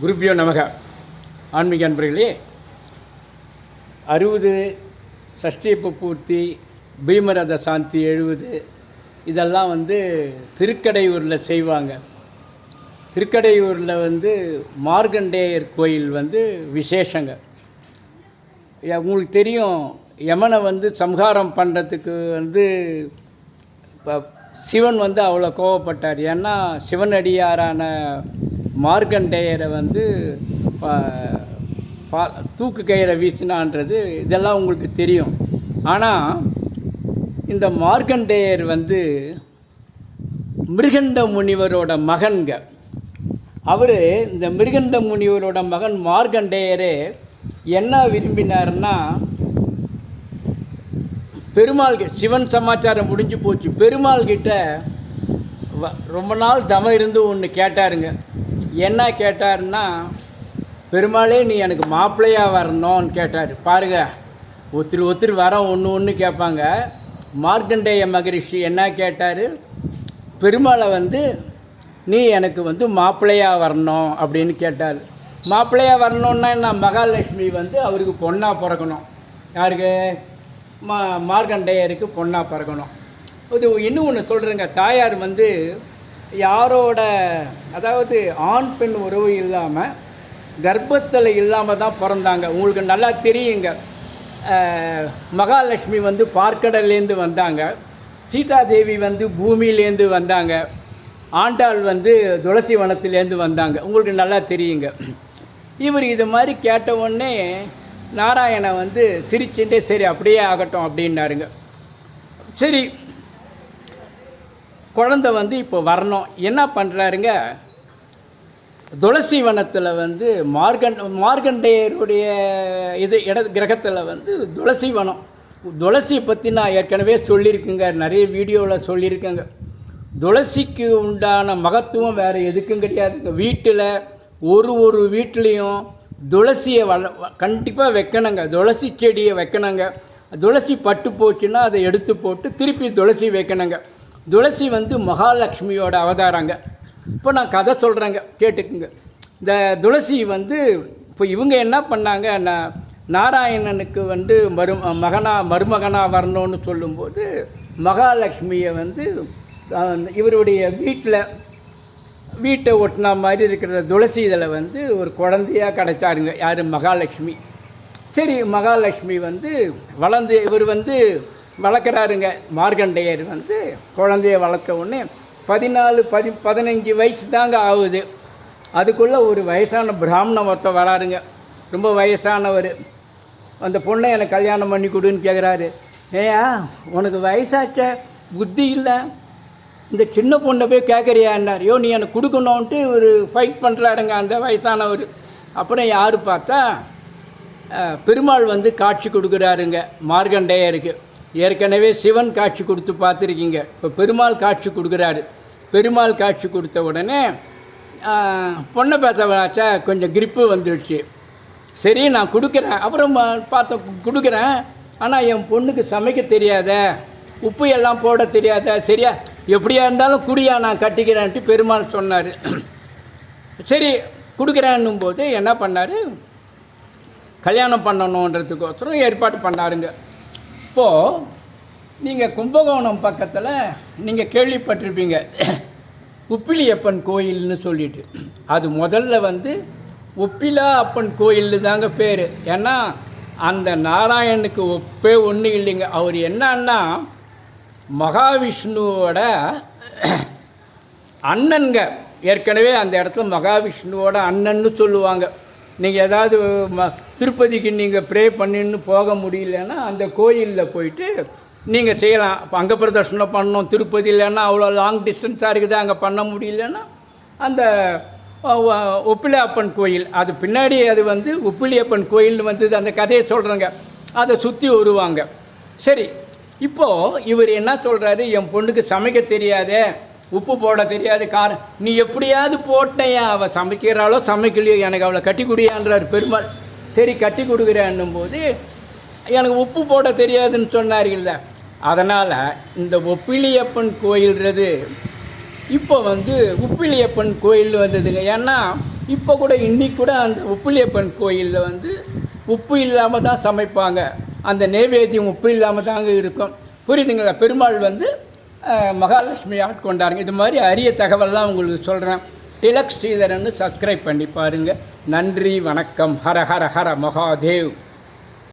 குருப்பியோ நமக. ஆன்மீக அன்பர்களே அறுபது சஷ்டிப்பு பூர்த்தி பீமரத சாந்தி எழுபது இதெல்லாம் வந்து திருக்கடையூரில் செய்வாங்க. திருக்கடையூரில் வந்து மார்க்கண்டேயர் கோயில் வந்து விசேஷங்க. உங்களுக்கு தெரியும் யமனை வந்து சம்ஹாரம் பண்ணுறதுக்கு வந்து இப்போ சிவன் வந்து அவ்வளோ கோவப்பட்டார். ஏன்னா சிவனடியாரான மார்க்கண்டேயரை வந்து பா- பா- தூக்கு கயிறை வீசினான்றது இதெல்லாம் உங்களுக்கு தெரியும். ஆனால் இந்த மார்க்கண்டேயர் வந்து மிருகண்ட முனிவரோட மகன்க. அவர் இந்த மிருகண்ட முனிவரோட மகன் மார்க்கண்டேயரே என்ன விரும்பினார்னா பெருமாள் சிவன் சமாச்சாரம் முடிஞ்சு போச்சு. பெருமாள் கிட்ட வ- ரொம்ப நாள் தவம் இருந்து ஒன்று கேட்டாருங்க. என்ன கேட்டாருன்னா பெருமாளே நீ எனக்கு மாப்பிள்ளையாக வரணும்னு கேட்டார். பாருங்க ஒருத்தர் ஒருத்தர் வர ஒன்று ஒன்று கேட்பாங்க. மார்க்கண்டேய மகரிஷி என்ன கேட்டார்? பெருமாளை வந்து நீ எனக்கு வந்து மாப்பிள்ளையாக வரணும் அப்படின்னு கேட்டார். மாப்பிள்ளையாக வரணுன்னா என்ன? மகாலட்சுமி வந்து அவருக்கு பொண்ணாக பிறக்கணும். யாருக்கு? மா மார்க்கண்டேயருக்கு பொண்ணாக பிறக்கணும். இது இன்னும் ஒன்று சொல்கிறேங்க தாயார் வந்து யாரோட அதாவது ஆண் பெண் உறவு இல்லாமல் கர்ப்பத்தில் இல்லாமல் தான் பிறந்தாங்க. உங்களுக்கு நல்லா தெரியுங்க. மகாலட்சுமி வந்து பார்க்கடல்லேருந்து வந்தாங்க. சீதாதேவி வந்து பூமியிலேருந்து வந்தாங்க. ஆண்டாள் வந்து துளசி வனத்திலேருந்து வந்தாங்க. உங்களுக்கு நல்லா தெரியுங்க. இவர் இது மாதிரி கேட்ட உடனே நாராயணன் வந்து சிரிச்சுட்டே சரி அப்படியே ஆகட்டும் அப்படின்னாருங்க. சரி குழந்தை வந்து இப்போ வரணும். என்ன பண்ணுறாருங்க துளசி வனத்தில் வந்து மார்கண்ட மார்கண்டேயருடைய இது இட கிரகத்தில் வந்து துளசி வனம் துளசி பற்றி நான் ஏற்கனவே சொல்லியிருக்கேங்க. நிறைய வீடியோவில் சொல்லியிருக்கேங்க. துளசிக்கு உண்டான மகத்துவம் வேறு எதுக்கும் கிடையாதுங்க. வீட்டில் ஒரு ஒரு வீட்லேயும் துளசியை வள கண்டிப்பாக வைக்கணுங்க. துளசி செடியை வைக்கணுங்க. துளசி பட்டு போச்சுன்னா அதை எடுத்து போட்டு திருப்பி துளசி வைக்கணுங்க. துளசி வந்து மகாலட்சுமியோட அவதாரங்க. இப்போ நான் கதை சொல்கிறேங்க கேட்டுக்குங்க. இந்த துளசி வந்து இப்போ இவங்க என்ன பண்ணாங்க நான் நாராயணனுக்கு வந்து மரு மகனாக மருமகனாக வரணும்னு சொல்லும்போது மகாலட்சுமியை வந்து இவருடைய வீட்டில் வீட்டை ஒட்டின மாதிரி இருக்கிற துளசி இதில் வந்து ஒரு குழந்தையாக கிடைச்சாருங்க யார்? மகாலட்சுமி. சரி மகாலட்சுமி வந்து வளர்ந்து இவர் வந்து வளர்க்குறாருங்க. மார்க்கண்டேயர் வந்து குழந்தைய வளர்த்த உடனே பதினாலு பதி பதினஞ்சு வயசு தாங்க ஆகுது. அதுக்குள்ளே ஒரு வயசான பிராமணன் ஒருத்தன் வராருங்க. ரொம்ப வயசானவர். அந்த பொண்ணை எனக்கு கல்யாணம் பண்ணி கொடுன்னு கேட்குறாரு ஏயா உனக்கு வயசாச்ச? புத்தி இல்லை. இந்த சின்ன பொண்ணை போய் கேட்குறியான்னார் யோ நீ எனக்கு கொடுக்கணுன்ட்டு ஒரு ஃபைட் பண்ணுறாருங்க அந்த வயசானவர். அப்புறம் யார் பார்த்தா பெருமாள் வந்து காட்சி கொடுக்குறாருங்க மார்கண்டேயருக்கு ஏற்கனவே சிவன் காட்சி கொடுத்து பார்த்துருக்கீங்க. இப்போ பெருமாள் காட்சி கொடுக்குறாரு. பெருமாள் காட்சி கொடுத்த உடனே பொண்ணை பார்த்தவனாச்சா கொஞ்சம் கிரிப்பு வந்துடுச்சு. சரி நான் கொடுக்குறேன். அப்புறம் பார்த்த கொடுக்குறேன். ஆனால் என் பொண்ணுக்கு சமைக்க தெரியாத உப்பு எல்லாம் போட தெரியாத சரியா? எப்படியா இருந்தாலும் குடியா நான் கட்டிக்கிறேன்ட்டு பெருமாள் சொன்னார். சரி கொடுக்குறேன்னும் போது என்ன பண்ணார்? கல்யாணம் பண்ணணுன்றதுக்கோசரம் ஏற்பாடு பண்ணாருங்க. இப்போது நீங்கள் கும்பகோணம் பக்கத்தில் நீங்கள் கேள்விப்பட்டிருப்பீங்க. உப்பிலியப்பன் கோயில்னு சொல்லிட்டு. அது முதல்ல வந்து உப்பிலா அப்பன் கோயில்னு தாங்க பேர். ஏன்னா அந்த நாராயணுக்கு ஒப்பே ஒன்றும் இல்லைங்க. அவர் என்னன்னா மகாவிஷ்ணுவோட அண்ணன்க ஏற்கனவே அந்த இடத்துல மகாவிஷ்ணுவோட அண்ணன்னு சொல்லுவாங்க. நீங்கள் ஏதாவது ம திருப்பதிக்கு நீங்கள் ப்ரே பண்ணின்னு போக முடியலன்னா அந்த கோயிலில் போயிட்டு நீங்கள் செய்யலாம். இப்போ அங்கே பிரதர்ஷனம் பண்ணணும் திருப்பதி இல்லைன்னா அவ்வளோ லாங் டிஸ்டன்ஸாக இருக்குது அங்கே பண்ண முடியலன்னா அந்த உப்பிலியப்பன் கோயில் அது பின்னாடி அது வந்து உப்பிலியப்பன் கோயில்னு வந்தது அந்த கதையை சொல்கிறேங்க அதை சுற்றி வருவாங்க. சரி இப்போது இவர் என்ன சொல்கிறாரு என் பொண்ணுக்கு சமைக்க தெரியாதே. உப்பு போட தெரியாது காரம் நீ எப்படியாவது போட்டேயா? அவள் சமைக்கிறாளோ சமைக்கலையோ எனக்கு அவளை கட்டி குடியான்றார் பெருமாள். சரி கட்டி கொடுக்குறேன்னும் போது எனக்கு உப்பு போட தெரியாதுன்னு சொன்னார்கள்ல அதனால் இந்த ஒப்பிலியப்பன் கோயில்ன்றது இப்போ வந்து உப்பிலியப்பன் கோயில் வந்ததுங்க. ஏன்னா இப்போ கூட இன்னைக்கு கூட அந்த உப்பிலியப்பன் கோயிலில் வந்து உப்பு இல்லாமல் தான் சமைப்பாங்க. அந்த நெய்வேத்தியம் உப்பு இல்லாமல் தாங்க இருக்கும். புரியுதுங்களா? பெருமாள் வந்து மகாலட்சுமி ஆட்கொண்டாருங்க இது மாதிரி அரிய தகவல்லாம் உங்களுக்கு சொல்கிறேன் டிலக் ஸ்ரீதரன்னு சப்ஸ்கிரைப் பண்ணி பாருங்கள் நன்றி வணக்கம். ஹர ஹர ஹர மகாதேவ்.